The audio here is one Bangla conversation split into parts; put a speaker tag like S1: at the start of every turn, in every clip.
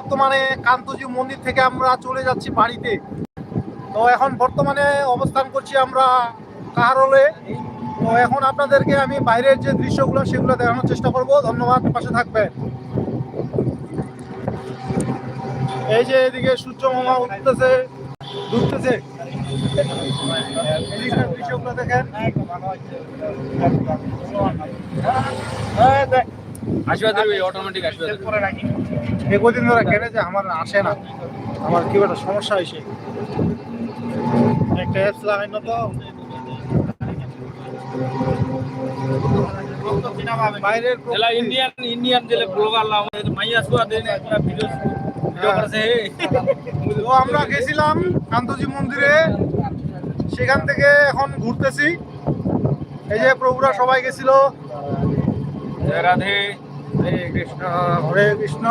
S1: বর্তমানে কান্তজি মন্দির থেকে আমরা চলে যাচ্ছি বাড়িতে। তো এখন বর্তমানে অবস্থান করছি আমরা কাহারলে। তো এখন আপনাদেরকে আমি বাইরের যে দৃশ্যগুলো সেগুলো দেখানোর চেষ্টা করব। ধন্যবাদ পাশে থাকবেন। এই যে এদিকে সূর্য মামা উঠতেছে ডুবতেছে। দেখেন। হ্যাঁ, দেখ।
S2: আসবে অটোমেটিক আসবে
S1: কদিন ধরে আমার আসে না। আমার কি একটা সমস্যা হয়েছে একটা অ্যাপস লাগাই না তো। বাইরের
S2: ইন্ডিয়ান ব্লগার মাইয়া সুয়া দেন একটা ভিডিও ভিডিও
S1: তো আমরা গেছিলাম কান্তজি মন্দিরে। সেখান থেকে এখন ঘুরতেছি। এই যে প্রভুরা সবাই গেছিল।
S2: রাধে হরে কৃষ্ণ।
S1: হরে কৃষ্ণ।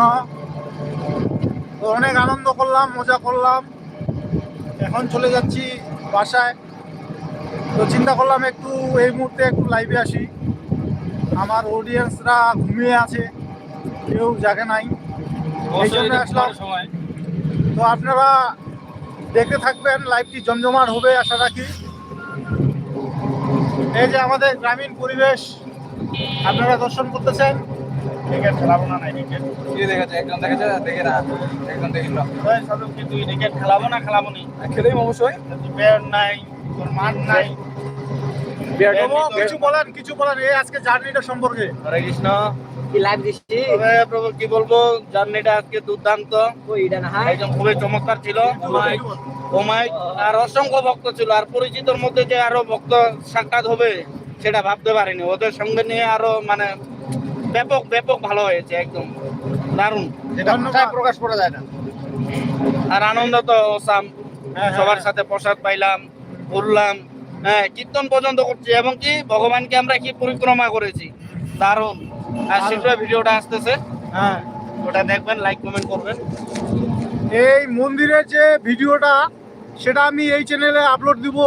S1: তো অনেক আনন্দ করলাম মজা করলাম। এখন চলে যাচ্ছি বাসায়। তো চিন্তা করলাম একটু এই মুহূর্তে একটু লাইভে আসি। আমার অডিয়েন্সরা ঘুমিয়ে আছে কেউ জাগে নাই। এই জন্য আসলাম। তো আপনারা দেখতে থাকবেন লাইভটি জমজমাট হবে আশা রাখি। এই যে আমাদের গ্রামীণ পরিবেশ আপনারা দর্শন করতেছেন? ক্রিকেট খেলাবো না নাই ক্রিকেট
S2: কি দেখাচ্ছে একজন দেখাচ্ছে দেখে না। একজন দেখিল
S1: কিন্তু ক্রিকেট খেলাবো না খেলাবো নি?
S2: খেলেই অবশ্যই
S1: ব্যাট নাই তোর মাঠ নাই। কিছু বলেন কিছু বলেন এই আজকে জার্নিটা সম্পর্কে।
S2: হরে কৃষ্ণ।
S3: কি লাইভ দিচ্ছি?
S2: প্রভু কি বলব? জার্নিটা আজকে দুর্দান্ত। একদম খুবই চমৎকার ছিল। ওমাই আর অসংখ্য ভক্ত ছিল। আর পরিচিতর মধ্যে যে আরও ভক্ত সাক্ষাৎ হবে সেটা ভাবতে পারিনি। ওদের সঙ্গে নিয়ে আরও মানে ব্যাপক ব্যাপক ভালো হয়েছে একদম। দারুণ।
S1: ভাষায় প্রকাশ করা যায় না।
S2: আর আনন্দ তো সাম
S1: হ্যাঁ,
S2: সবার
S1: হ্যাঁ।
S2: সাথে প্রসাদ পাইলাম ঘুরলাম হ্যাঁ কীর্তন পর্যন্ত করছি এবং কি ভগবানকে আমরা কি পরিক্রমা করেছি। দারুণ। আর শীঘ্রই ভিডিওটা আসতেছে।
S1: হ্যাঁ।
S2: ওটা দেখবেন লাইক কমেন্ট করবেন।
S1: এই মন্দিরের যে ভিডিওটা সেটা আমি এই চ্যানেলে আপলোড দিব।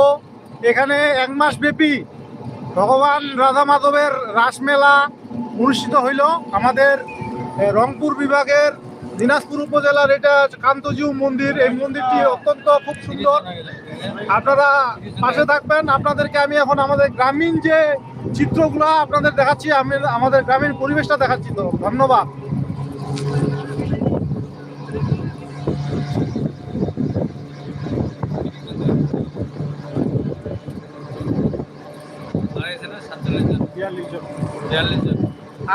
S1: এখানে এক মাস ব্যাপী ভগবান রাধা মাধবের রাসমেলা অনুষ্ঠিত হইল আমাদের রংপুর বিভাগের দিনাজপুর উপজেলার এটা কান্তজিউ মন্দির। এই মন্দিরটি অত্যন্ত খুব সুন্দর। আপনারা পাশে থাকবেন। আপনাদেরকে আমি এখন আমাদের গ্রামীণ যে চিত্রগুলা আপনাদের দেখাচ্ছি, আমি আমাদের গ্রামীণ পরিবেশটা দেখাচ্ছি তো। ধন্যবাদ।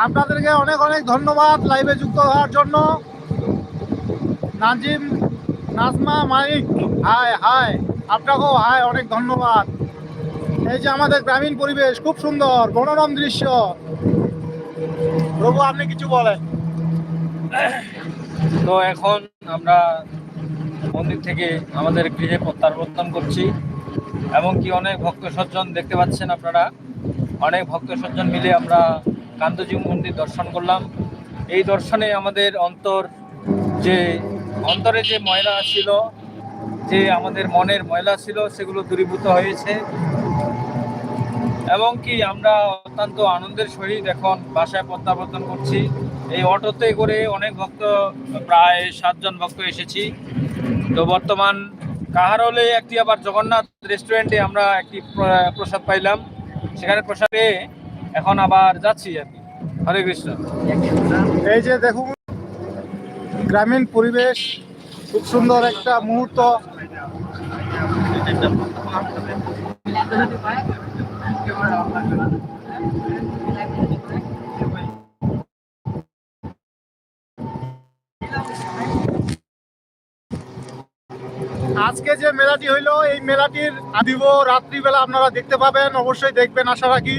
S1: আপনাদেরকে অনেক অনেক ধন্যবাদ লাইভে যুক্ত হওয়ার জন্য। Nazim, Nazma Malik hi hi. আপনাকেও হাই, অনেক ধন্যবাদ। এই যে আমাদের গ্রামীণ পরিবেশ, খুব সুন্দর, মনোরম দৃশ্য। প্রভু আপনি কিছু বলেন।
S2: তো এখন আমরা মন্দির থেকে আমাদের গৃহে প্রত্যাবর্তন করছি, এবং কি অনেক ভক্ত সজ্জন দেখতে পাচ্ছেন আপনারা। অনেক ভক্ত সজ্জন মিলে আমরা কান্তজি মন্দির দর্শন করলাম। এই দর্শনে আমাদের অন্তর যে, অন্তরে যে ময়লা ছিল, যে আমাদের মনের ময়লা ছিল, সেগুলো দূরীভূত হয়েছে। এবং কি আমরা অত্যন্ত আনন্দের সহিত এখন বাসায় প্রত্যাবর্তন করছি। এই অটোতে করে অনেক ভক্ত, প্রায় সাতজন ভক্ত এসেছি। তো বর্তমান কাহারলে একটি আবার জগন্নাথ রেস্টুরেন্টে আমরা একটি প্র- প্রসাদ পাইলাম। সেখানে প্রসাদ পেয়ে এখন আবার যাচ্ছি আর কি। হরে কৃষ্ণ।
S1: এই যে দেখুন, গ্রামীণ পরিবেশ, খুব সুন্দর একটা মুহূর্ত। আজকে যে মেলাটি হইল এই মেলাটির আদিব রাত্রিবেলা আপনারা দেখতে পাবেন অবশ্যই দেখবেন আশা রাখি।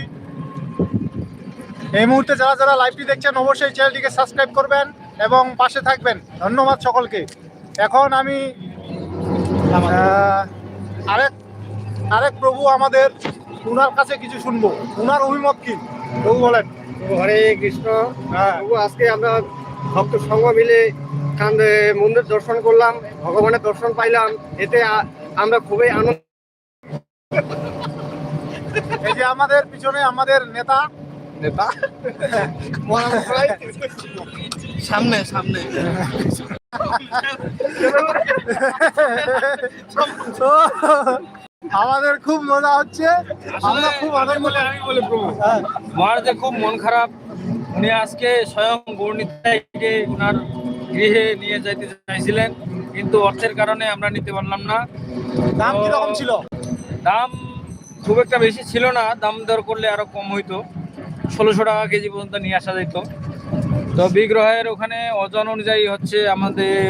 S1: এই মুহূর্তে যারা যারা লাইভটি দেখছেন অবশ্যই চ্যানেলটিকে সাবস্ক্রাইব করবেন এবং পাশে থাকবেন। ধন্যবাদ সকলকে। এখন আমি আরেক আরেক প্রভু আমাদের উনার কাছে কিছু শুনব। উনার অভিমত কি? প্রভু বলেন।
S4: হরে কৃষ্ণ।
S1: হ্যাঁ।
S4: প্রভু আজকে আমরা ভক্ত সঙ্গ মিলে মন্দির দর্শন করলাম ভগবানের দর্শন পাইলাম এতে আমরা খুবই আনন্দ
S1: এই যে আমাদের পিছনে আমাদের নেতা।
S4: নেতা? সামনে সামনে।
S1: আমাদের খুব মজা হচ্ছে। আমরা খুব আনন্দ।
S2: মহারাজের খুব মন খারাপ। উনি আজকে স্বয়ং গৌরনীতাকে ওনার গৃহে নিয়ে যাইতে চাইছিলেন কিন্তু অর্থের কারণে আমরা নিতে পারলাম না।
S1: দাম কীরকম ছিল?
S2: দাম খুব একটা বেশি ছিল না দাম দর করলে আরও কম হইতো। ষোলোশো টাকা কেজি পর্যন্ত নিয়ে আসা যেত তো বিগ্রহের ওখানে ওজন অনুযায়ী হচ্ছে আমাদের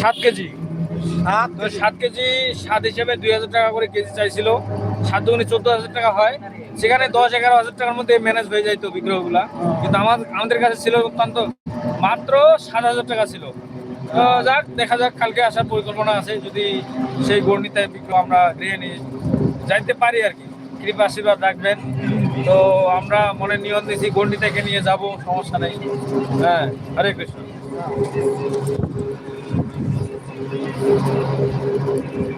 S2: সাত কেজি।
S1: সাত
S2: তো সাত কেজি সাত হিসেবে দুই হাজার টাকা করে কেজি চাইছিল। সাত দুগুণে চোদ্দ হাজার টাকা হয়। সেখানে দশ এগারো হাজার টাকার মধ্যে ম্যানেজ হয়ে যাইতো বিগ্রহগুলা। কিন্তু আমার আমাদের কাছে ছিল অত্যন্ত মাত্র সাত হাজার টাকা ছিল। যাক, দেখা যাক, কালকে আসার পরিকল্পনা আছে। যদি সেই গণিতায় বিগ্রহ আমরা গৃহে নিয়ে যাইতে পারি আর কি। কৃপা আশীর্বাদ রাখবেন। তো আমরা মনে নিয়ম দিয়েছি গণিতাকে নিয়ে যাব, সমস্যা নেই। হ্যাঁ হরে কৃষ্ণ।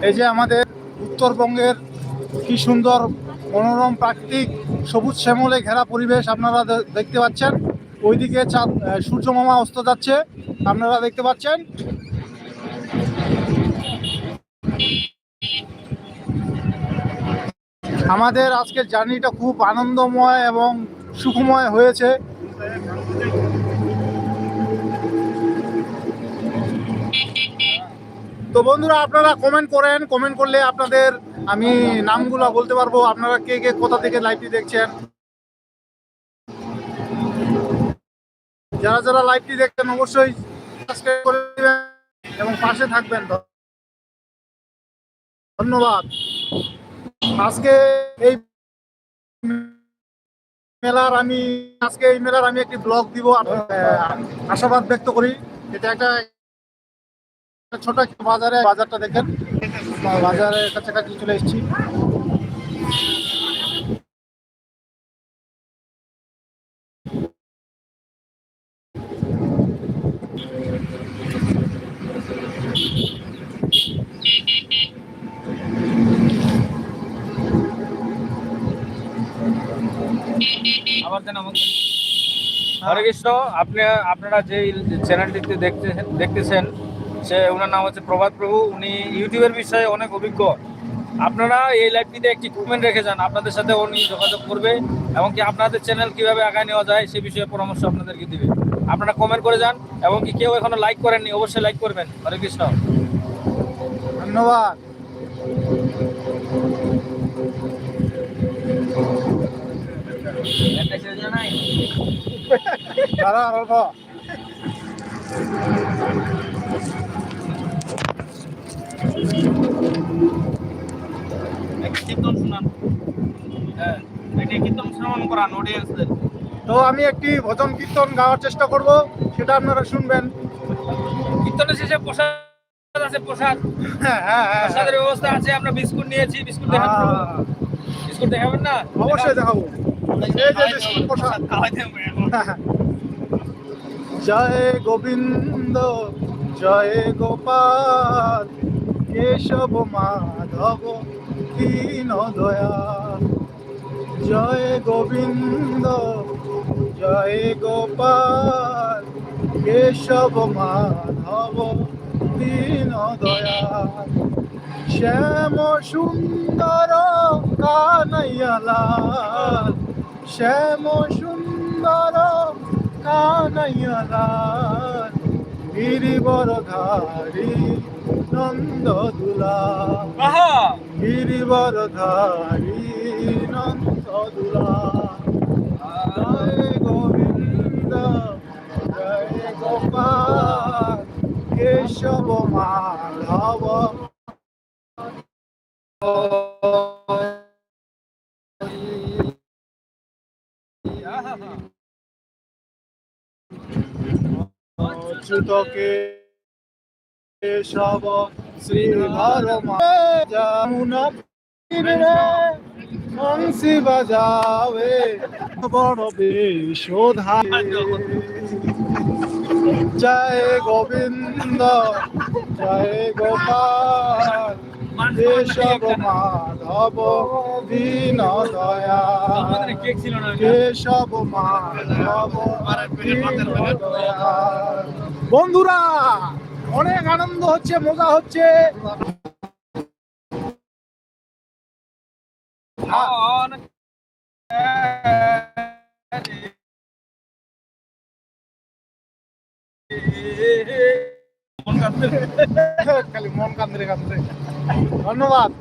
S1: এই যে আমাদের উত্তরবঙ্গের কি সুন্দর মনোরম প্রাকৃতিক সবুজ শ্যামলে ঘেরা পরিবেশ আপনারা দেখতে পাচ্ছেন। ওইদিকে চাঁদ আহ, সূর্য মামা অস্ত যাচ্ছে। আপনারা দেখতে পাচ্ছেন। আমাদের আজকের জার্নিটা খুব আনন্দময় এবং সুখময় হয়েছে। তো বন্ধুরা আপনারা কমেন্ট করেন। কমেন্ট করলে আপনাদের আমি নামগুলো বলতে পারব। আপনারা কে কে কোথা থেকে লাইভটি দেখছেন? যারা যারা লাইভটি দেখছেন, অবশ্যই সাবস্ক্রাইব করে এবং পাশে থাকবেন। ধন্যবাদ। আজকে এই মেলার আমি, আজকে এই মেলার আমি একটি ব্লগ দিব। আশাবাদ ব্যক্ত করি। এটা একটা ছোট বাজারে, বাজারটা দেখেন। বাজারের কাছাকাছি চলে এসেছি।
S2: দেন আমাকে? হরে কৃষ্ণ আপনি আপনারা যে চ্যানেলটিতে দেখতেছেন দেখতেছেন সে ওনার নাম হচ্ছে প্রভাত প্রভু উনি ইউটিউবের বিষয়ে অনেক অভিজ্ঞ। আপনারা এই লাইভটিতে একটি কমেন্ট রেখে যান আপনাদের সাথে উনি যোগাযোগ করবে এবং কি আপনাদের চ্যানেল কীভাবে আগায় নেওয়া যায় সে বিষয়ে পরামর্শ আপনাদেরকে দিবে। আপনারা কমেন্ট করে যান এবং কি কেউ এখনও লাইক করেননি অবশ্যই লাইক করবেন। হরে কৃষ্ণ
S1: ধন্যবাদ। দাদা অল্প।
S4: কীর্তন শোনান। হ্যাঁ এটা কীর্তন শ্রবণ করান অডিয়েন্সদের
S1: তো আমি একটি ভজন কীর্তন গাওয়ার চেষ্টা করব সেটা আপনারা শুনবেন।
S2: কীর্তনের শেষে প্রসাদ আছে প্রসাদ।
S1: হ্যাঁ হ্যাঁ হ্যাঁ।
S2: প্রসাদের ব্যবস্থা আছে আমরা বিস্কুট নিয়েছি বিস্কুট
S1: হ্যাঁ।
S2: বিস্কুট দেখাবেন না?
S1: অবশ্যই দেখাবো। জয় গোবিন্দ জয় গোপাল কেশব মাধব দীন দয়া জয় গোবিন্দ জয় গোপাল কেশব মাধব দীন দয়া শ্যাম সুন্দর কানাইয়ালাল শ্যাম সুন্দর কানাইয়ালাল গিরিবরধারী নন্দ দুলা।
S2: আহা!
S1: গিরিবরধারী নন্দ দুলা। জয় গোবিন্দ জয় গোপাল কেশব মাধব। অচ্যুতকে কেশব শ্রীধর যমুনা বংশী বাজাবে বড় বেশোধারে জয় গোবিন্দ জয় গোপাল কেশব মাধব দীন
S2: ছিল
S1: কেশব মাধব বন্ধুরা অনেক আনন্দ হচ্ছে মজা হচ্ছে। খালি মন কান্দরে কান্দরে ধন্যবাদ।